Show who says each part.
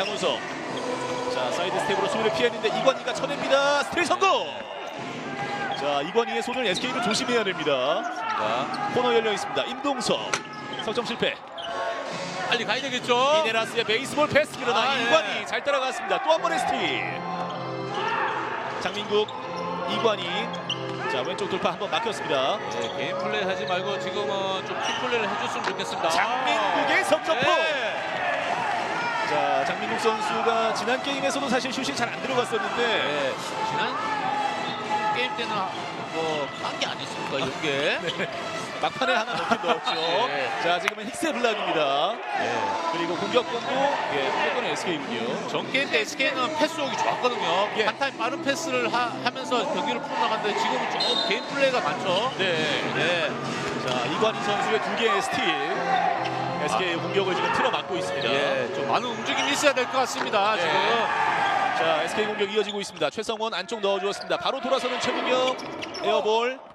Speaker 1: 양우석. 자 사이드 스텝으로 수비를 피했는데 이관희가 쳐냅니다. 스틸 성공. 자 이관희의 손을 SK도 조심해야 됩니다.
Speaker 2: 자,
Speaker 1: 코너 열려 있습니다. 임동석. 석점 실패.
Speaker 2: 빨리 가야 되겠죠.
Speaker 1: 미네라스의 베이스볼 패스 그러나
Speaker 2: 아, 예.
Speaker 1: 이관희 잘 따라갔습니다. 또 한 번의 스틸. 장민국, 이관희. 자 왼쪽 돌파 한번 막혔습니다.
Speaker 2: 네, 개인 플레이 하지 말고 지금은 좀팀 플레이를 해줬으면 좋겠습니다. 네.
Speaker 1: 자 장민국 선수가 지난 게임에서도 사실 슛이 잘 안 들어갔었는데
Speaker 2: 네, 지난 게임 때는 뭐한게 아니었습니까 이런 게.
Speaker 1: 막판에 하나 넣긴 넣었죠.
Speaker 2: 네.
Speaker 1: 자 지금은 힉스의 블락입니다.
Speaker 2: 네.
Speaker 1: 그리고 공격권도 예 공격권은 SK군요.
Speaker 2: 전 게임 때 SK는 패스오기 좋았거든요.
Speaker 1: 예.
Speaker 2: 한 타임 빠른 패스를 하, 면서 경기를 풀어나갔는데 지금은 조금 개인 플레이가 많죠.
Speaker 1: 네.
Speaker 2: 네.
Speaker 1: 자 이관희 선수의 두 개의 스틸. SK의 공격을 지금 틀어 막고 있습니다.
Speaker 2: 아. 예, 좀 많은 움직임이 있어야 될 것 같습니다.
Speaker 1: 네.
Speaker 2: 지금.
Speaker 1: 자 SK 공격 이어지고 있습니다. 최성원 안쪽 넣어주었습니다. 바로 돌아서는 최국영 에어볼